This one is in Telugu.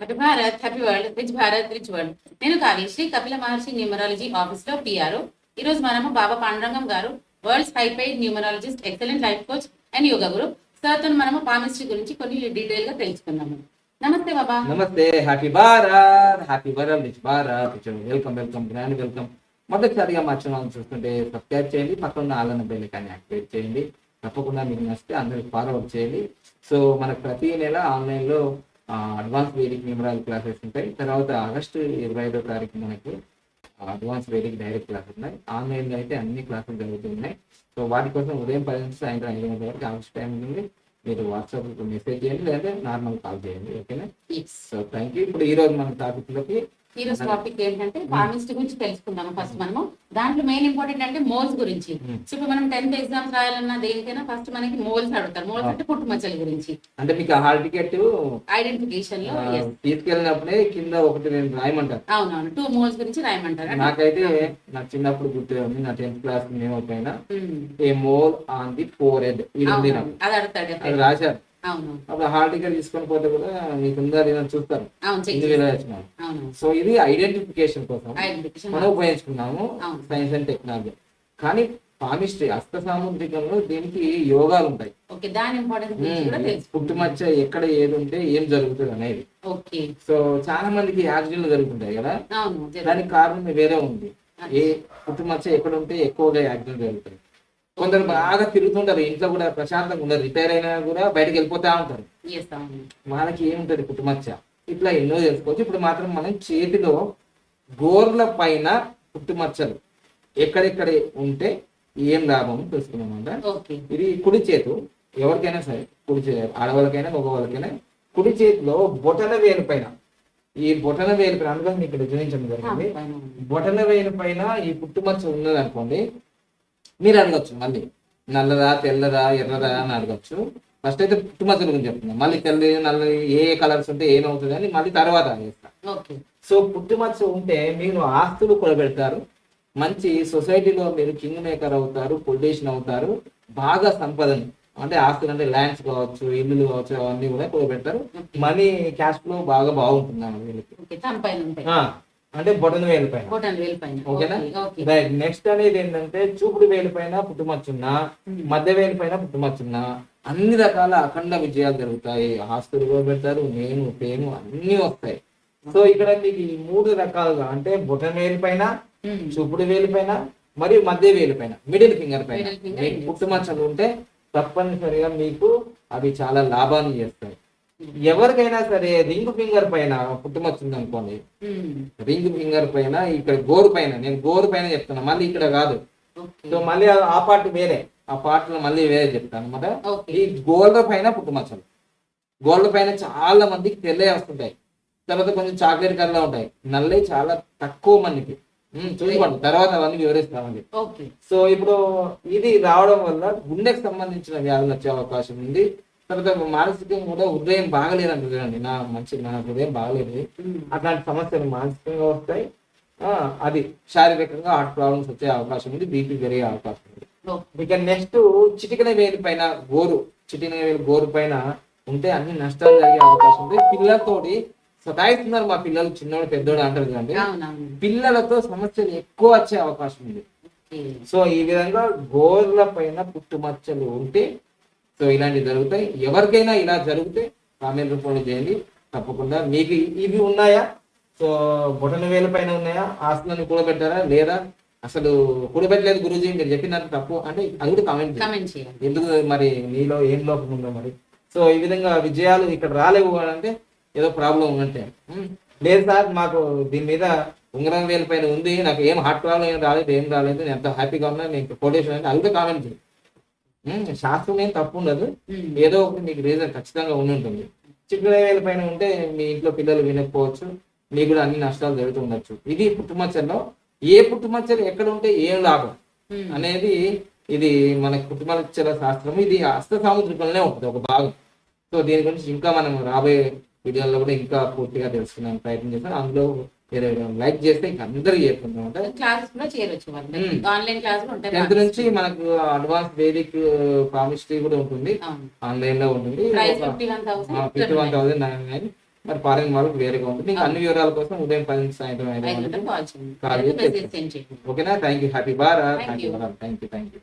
Bharat happy world rich Bharat rich world. నేను కావ్యశ్రీ కపిల మహర్షి న్యూమరాలజీ ఆఫీస్లో పిఆర్ ఈ రోజు మనము Baba Pandurangam garu world's high paid numerologist excellent life coach and yoga guru. సార్తో మనము పామిస్ట్రీ గురించి కొన్ని డీటెయిల్గా తెలుసుకున్నాము నమస్తే బాబా. నమస్తే happy Bharat happy world rich Bharat welcome welcome grand welcome. మొదటిసారిగా మా ఛానల్ చూస్తుంటే సబ్స్క్రైబ్ చేయండి పక్కన ఉన్న ఆలన బెల్ కానీ యాక్టివేట్ చేయండి. తప్పకుండా మీకు నచ్చితే అందరికి ఫార్వర్డ్ చేయండి. సో మనకు ప్రతి నెల ఆన్లైన్లో అడ్వాన్స్ వేదిక్ న్యూమరాల్ క్లాసెస్ ఉంటాయి. తర్వాత ఆగస్టు ఇరవై ఐదో తారీఖు మనకు అడ్వాన్స్ వేదిక్ డైరెక్ట్ క్లాసెస్ ఉన్నాయి. ఆన్లైన్లో అయితే అన్ని క్లాసులు జరుగుతున్నాయి. సో వాటి కోసం ఉదయం పది నుంచి సాయంత్రం ఐదు గంటల వరకు ఆగస్ట్ టైం నుండి మీరు వాట్సాప్ మెసేజ్ చేయండి లేదా నార్మల్ కాల్ చేయండి ఓకేనా? సో థ్యాంక్ యూ ఇప్పుడు ఈ రోజు మన టాపిక్లోకి ఈ రోజు టాపిక్ ఏంటంటే పామిస్ట్రీ గురించి తెలుసుకుందాము ఫస్ట్ మనము. దాంట్లో మెయిన్ ఇంపార్టెంట్ అంటే మోల్స్ గురించి. సో ఇప్పుడు మనం టెన్త్ ఎగ్జామ్స్ రాయాలన్నా దేనికైనా ఫస్ట్ మనకి మోల్స్ అడుగుతారు. మోల్స్ అంటే పుట్టుమచ్చల గురించి. అంటే మీకు హాల్ టికెట్ ఐడెంటిఫికేషన్లో. తీసుకెళ్ళినప్పుడే కింద ఒకటి నేను రాయమంటారు. అవునవును. టూ మోల్స్ గురించి రాయమంటారు. నాకైతే నా చిన్నప్పుడు గుర్తు ఉంది నా టెన్త్ క్లాస్ మేము. పైన. A mole on the forehead ఇది అది అడుగుతాడు రాశారు. అప్పుడు హాల్ టికెట్ తీసుకొని పోతే కూడా మీకు ఉందా లేదా చూస్తారు సో ఇది ఐడెంటిఫికేషన్ కోసం మనం ఉపయోగించుకున్నాము. Science and technology. కానీ పామిస్ట్రీ హస్త సాముద్రికంలో దీనికి యోగాలు ఉంటాయి పుట్టుమచ్చ ఎక్కడ ఏది ఉంటే ఏం జరుగుతుంది అనేది. ఓకే. సో చాలా మందికి యాక్సిడెంట్లు జరుగుతుంటాయి కదా. దానికి కారణం వేరే ఉంది. ఏ పుట్టుమచ్చ ఎక్కడ ఉంటే ఎక్కువగా యాక్సిడెంట్ జరుగుతాయి. కొందరు బాగా తిరుగుతుంటారు ఇంట్లో కూడా ప్రశాంతంగా ఉండరు రిటైర్ అయినా కూడా బయటకు వెళ్ళిపోతా ఉంటారు. వాళ్ళకి ఏముంటది పుట్టుమచ్చ ఇట్లా ఎన్నో తెలుసుకోవచ్చు. ఇప్పుడు మాత్రం మనం చేతిలో గోర్ల పైన పుట్టుమచ్చలు ఎక్కడెక్కడ ఉంటే ఏం లాభం తెలుసుకున్నామంట ఇది కుడి చేతు ఎవరికైనా సరే కుడి చే ఆడవాళ్ళకైనా మగవాళ్ళకైనా కుడి చేతిలో బొటన వేలు పైన. ఈ బొటన వేలు పైన అందుకని ఇక్కడ ఆ, జరిగింది. బొటన వేలు పైన ఈ పుట్టుమచ్చ ఉన్నది అనుకోండి మీరు అడగచ్చు మళ్ళీ. నల్లదా తెల్లదా ఎర్రదా అని అడగచ్చు. ఫస్ట్ అయితే పుట్టుమచ్చల గురించి చెప్తున్నా. మళ్ళీ తెల్ల నల్ల ఏ కలర్స్ ఉంటే ఏమవుతుంది అని మళ్ళీ తర్వాత చేస్తా సో పుట్టుమచ్చ ఉంటే మీరు ఆస్తులు కూడబెడతారు. మంచి సొసైటీలో మీరు కింగ్ మేకర్ అవుతారు పొలిటీషియన్ అవుతారు. బాగా సంపదను. అంటే ఆస్తులు అంటే ల్యాండ్స్ కావచ్చు ఇల్లులు కావచ్చు అవన్నీ కూడా కూడబెడతారు. మనీ క్యాష్ ఫ్లో బాగా బాగుంటుంది వీళ్ళకి. అంటే బొటన వేలు పైన బొటన్ వేలు పైన ఓకేనా? ఓకే ఓకే రైట్ నెక్స్ట్ అనేది ఏంటంటే చూపుడు వేలు పైన పుట్టుమచ్చున్నా. మధ్య వేలు పైన పుట్టుమచ్చున్నా అన్ని రకాల అఖండ విజయాలు జరుగుతాయి ఆస్తులు పెడతారు నేను పేను అన్ని వస్తాయి సో ఇక్కడ మీకు ఈ మూడు రకాలుగా అంటే బొటన వేలు పైన. చూపుడు వేలు పైన మరియు మధ్య వేలు పైన మిడిల్ ఫింగర్ పైన మీకు. పుట్టుమచ్చలు ఉంటే తప్పనిసరిగా మీకు అవి చాలా లాభాన్ని చేస్తాయి ఎవరికైనా సరే రింగ్ ఫింగర్ పైన పుట్టుమచ్చ ఉంది అనుకోండి. రింగ్ ఫింగర్ పైన ఇక్కడ గోరు పైన నేను గోరు పైన చెప్తున్నా మళ్ళీ ఇక్కడ కాదు. సో మళ్ళీ ఆ- పార్ట్ వేరే ఆ పార్ట్లో మళ్ళీ వేరే చెప్తాను అనమాట ఈ గోల్డ్ పైన పుట్టుమచ్చలు. గోల్డ్ పైన చాలా మందికి తెల్లే వస్తుంటాయి. తర్వాత కొంచెం చాక్లెట్ కలర్ ఉంటాయి. నల్లే చాలా తక్కువ మందికి. చూసుకోండి. తర్వాత అవన్నీ వివరిస్తామండి. సో ఇప్పుడు ఇది రావడం వల్ల గుండెకి సంబంధించిన వ్యాధులు వచ్చే అవకాశం ఉంది. తర్వాత మానసికంగా కూడా హృదయం బాగలేదు అంటుందండి నా మంచి నా హృదయం బాగలేదు. Hmm. అట్లాంటి సమస్యలు మానసికంగా వస్తాయి. ఆ, అది శారీరకంగా హార్ట్ ప్రాబ్లమ్స్ వచ్చే అవకాశం ఉంది. బీపీ పెరిగే అవకాశం ఉంది. ఇక నెక్స్ట్ చిటికన వేలు పైన గోరు చిటికన వేలు గోరు పైన ఉంటే అన్ని నష్టాలు జరిగే అవకాశం ఉంది. పిల్లలతోటి సతాయిస్తున్నారు మా పిల్లలు. చిన్నోడు పెద్దోడు అంటారు కదండి. పిల్లలతో సమస్యలు ఎక్కువ వచ్చే అవకాశం ఉంది. సో ఈ విధంగా గోర్ల పైన పుట్టుమచ్చలు ఉంటే సో ఇలాంటివి జరుగుతాయి. ఎవరికైనా ఇలా జరిగితే కామెంట్ రూపంలో చేయండి. తప్పకుండా. మీకు ఇవి ఉన్నాయా? సో బొటన వేల పైన ఉన్నాయా? ఆస్తులను కూడబెట్టారా లేదా? అసలు కూడబెట్టలేదు గురూజీ మీరు చెప్పినంత తప్పు. అంటే అది కూడా కామెంట్ చేయండి. ఎందుకు మరి నీలో ఏం లోపం ఉందో మరి? సో ఈ విధంగా విజయాలు ఇక్కడ రాలేవు అంటే ఏదో ప్రాబ్లం ఉమ్, లేదు సార్ మాకు దీని మీద ఉంగరం వేలు పైన ఉంది. నాకు ఏం హార్ట్ ప్రాబ్లం ఏం రాలేదు ఏం రాలేదు. నేను ఎంత హ్యాపీగా ఉన్నా నేను కొటేషన్ అంటే అది కూడా కామెంట్ చేయి ఉమ్, శాస్త్రం ఏం తప్పు ఉండదు. ఏదో ఒకటి మీకు రీజన్ ఖచ్చితంగా ఉండి ఉంటుంది చిక్కుడు వేల పైన ఉంటే మీ ఇంట్లో పిల్లలు వినకపోవచ్చు మీకు కూడా అన్ని నష్టాలు జరుగుతూ ఉండొచ్చు. ఇది పుట్టుమచ్చల్లో ఏ పుట్టుమచ్చలు ఎక్కడ ఉంటే ఏం లాభం. అనేది ఇది మన కుటుంబాల శాస్త్రం. ఇది హస్త సాముద్రికంలోనే ఉంటుంది ఒక భాగం. సో దీని గురించి ఇంకా మనం రాబోయే వీడియోలో కూడా ఇంకా పూర్తిగా తెలుసుకునే ప్రయత్నం చేస్తాం అందులో లైక్ చేస్తే ఇంకా అందరికి చేరుకుంటాం క్లాసెస్ కూడా చేరొచ్చు. ఆన్లైన్ క్లాస్ టెన్త్ నుంచి మనకు అడ్వాన్స్ వేదిక్ ప్రామిస్ట్రీ కూడా ఉంటుంది. ఆన్లైన్లో ఉంటుంది. ఫిఫ్టీ వన్ థౌసండ్ థౌసండ్ మరి ఫారెన్ వాళ్ళకి వేరేగా ఉంటుంది. మీకు అన్ని వివరాల కోసం ఉదయం పది సాయంత్రం ఐదు ఓకేనా? Thank you happy Bara you. Thank you thank you